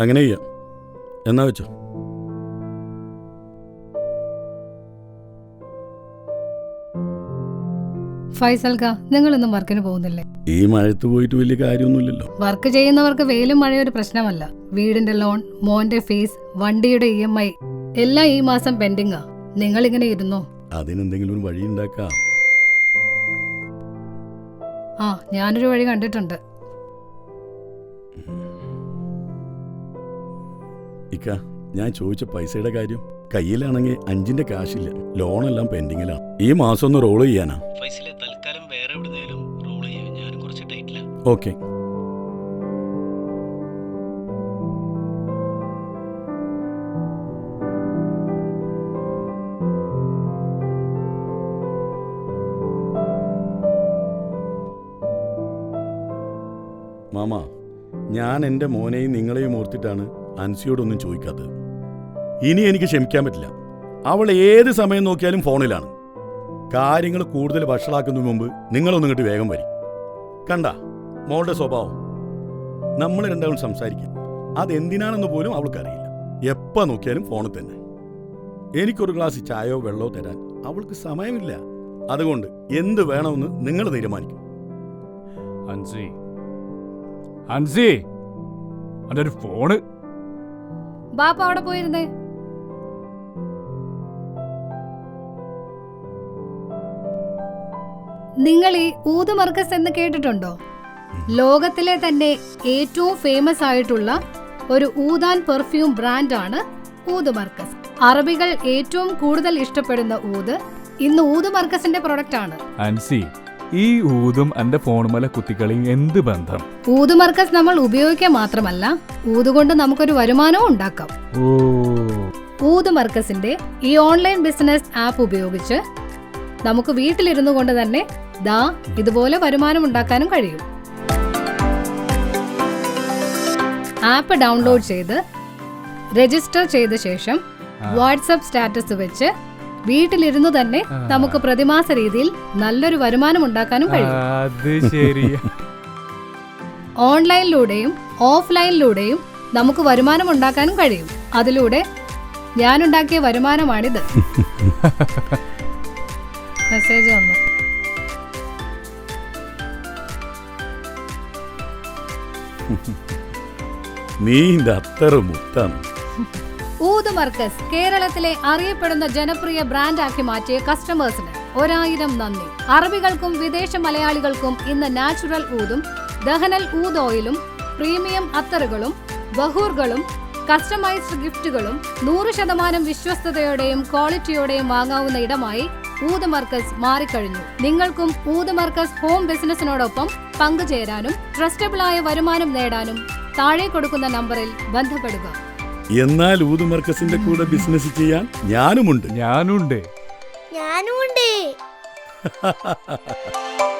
അങ്ങനെ ചെയ്യാം. എന്നാ വെച്ചോ? ഫൈസൽക്ക നിങ്ങളൊന്നും വർക്കിന് പോകുന്നില്ലേ? ഈ മഴത്ത് പോയിട്ട് വലിയ കാര്യമൊന്നുമില്ലല്ലോ. വർക്ക് ചെയ്യുന്നവർക്ക് വെയിലും മഴയും ഒരു പ്രശ്നമല്ല. വീടിന്റെ ലോൺ മോന്റെ ഫീസ് വണ്ടിയുടെ ഇ എം ഐ എല്ലാം ഈ മാസം പെൻഡിങ്ങാ. നിങ്ങൾ ഇങ്ങനെ ഇരുന്നോ? അതിനെന്തെങ്കിലും ഒരു വഴി ഉണ്ടാക്കാം. ആ ഞാനൊരു വഴി കണ്ടിട്ടുണ്ട്. ഇക്ക ഞാൻ ചോദിച്ച പൈസയുടെ കാര്യം. കയ്യിലാണെങ്കിൽ അഞ്ചിന്റെ കാശില്ല. ലോണെല്ലാം പെൻഡിങ്ങിലാണ് ഈ മാസം ഒന്ന് റോൾ ചെയ്യാനാ. പൈസ തൽക്കാലം വേറെ എവിടുന്നേലും റോൾ കുറച്ച് ടൈറ്റില്ല ഓക്കെ. മാമ ഞാൻ എന്റെ മോനെയും നിങ്ങളെയും ഓർത്തിട്ടാണ് അൻസിയോടൊന്നും ചോദിക്കാത്തത്. ഇനി എനിക്ക് ക്ഷമിക്കാൻ പറ്റില്ല. അവൾ ഏത് സമയം നോക്കിയാലും ഫോണിലാണ്. കാര്യങ്ങൾ കൂടുതൽ വഷളാക്കുന്നതിന് മുമ്പ് നിങ്ങളൊന്നും ഇങ്ങോട്ട് വേഗം വരും. കണ്ട മോളുടെ സ്വഭാവം. നമ്മൾ രണ്ടാളും സംസാരിക്കും. അതെന്തിനാണെന്ന് പോലും അവൾക്കറിയില്ല. എപ്പോൾ നോക്കിയാലും ഫോണിൽ തന്നെ. എനിക്കൊരു ഗ്ലാസ് ചായയോ വെള്ളമോ തരാൻ അവൾക്ക് സമയമില്ല. അതുകൊണ്ട് എന്ത് വേണമെന്ന് നിങ്ങൾ തീരുമാനിക്കും. അൻസി അൻസി അന്റെ ഒരു ഫോണ്. ബാപ്പ അവിടെ പോയിരുന്നേ. നിങ്ങൾ ഈ ഊത് മർക്കസ് എന്ന് കേട്ടിട്ടുണ്ടോ? ലോകത്തിലെ തന്നെ ഏറ്റവും ഫേമസ് ആയിട്ടുള്ള ഒരു ഊതാൻ പെർഫ്യൂം ബ്രാൻഡാണ് ഊത് മർക്കസ്. അറബികൾ ഏറ്റവും കൂടുതൽ ഇഷ്ടപ്പെടുന്ന ഊത് ഇന്ന് ഊത് മർക്കസിന്റെ പ്രൊഡക്റ്റ് ആണ്. ഈ ഊതും എന്റെ ഫോണുമല കുത്തിക്കളിയും എന്ത് ബന്ധം? ഊത് മർക്കസ് നമ്മൾ ഉപയോഗിക്കുക മാത്രമല്ല ഊതുകൊണ്ട് നമുക്കൊരു വരുമാനവും ഉണ്ടാക്കാം. ഓ. ഊത് മർക്കസിന്റെ ഈ ഓൺലൈൻ ബിസിനസ് ആപ്പ് ഉപയോഗിച്ച് നമുക്ക് വീട്ടിലിരുന്നു കൊണ്ട് തന്നെ ദാ ഇതുപോലെ വരുമാനം ഉണ്ടാക്കാനും കഴിയും. ആപ്പ് ഡൗൺലോഡ് ചെയ്ത് രജിസ്റ്റർ ചെയ്ത ശേഷം. വാട്സപ്പ് സ്റ്റാറ്റസ് വെച്ച് വീട്ടിലിരുന്നു തന്നെ നമുക്ക് പ്രതിമാസ രീതിയിൽ നല്ലൊരു വരുമാനം ഉണ്ടാക്കാനും കഴിയും. അത് ശരി. ഓൺലൈനിലൂടെയും ഓഫ്ലൈനിലൂടെയും നമുക്ക് വരുമാനം ഉണ്ടാക്കാനും കഴിയും. അതിലൂടെ ഞാനുണ്ടാക്കിയ വരുമാനമാണിത്. മെസ്സേജ് വന്നു. നീ അത്ര മുത്താണ് ഊത് മർക്കസ് കേരളത്തിലെ അറിയപ്പെടുന്ന ജനപ്രിയ ബ്രാൻഡാക്കി മാറ്റിയ കസ്റ്റമേഴ്സിന് ഒരായിരം നന്ദി. അറബികൾക്കും വിദേശ മലയാളികൾക്കും ഇന്ന് നാച്ചുറൽ ഊതും ദഹനൽ ഊത് ഓയിലും പ്രീമിയം അത്തറുകളും ബഹൂറുകളും കസ്റ്റമൈസ്ഡ് ഗിഫ്റ്റുകളും നൂറ് ശതമാനം വിശ്വസ്തയോടെയും ക്വാളിറ്റിയോടെയും വാങ്ങാവുന്ന ഇടമായി ഊത് മർക്കസ് മാറിക്കഴിഞ്ഞു. നിങ്ങൾക്കും ഊത് മർക്കസ് ഹോം ബിസിനസിനോടൊപ്പം പങ്കുചേരാനും ട്രസ്റ്റബിളായ വരുമാനം നേടാനും താഴെ കൊടുക്കുന്ന നമ്പറിൽ ബന്ധപ്പെടുക. എന്നാൽ ഊതുമർക്കസിന്റെ കൂടെ ബിസിനസ് ചെയ്യാൻ ഞാനുമുണ്ട്. ഞാനുണ്ട്. ഞാനും ഉണ്ട്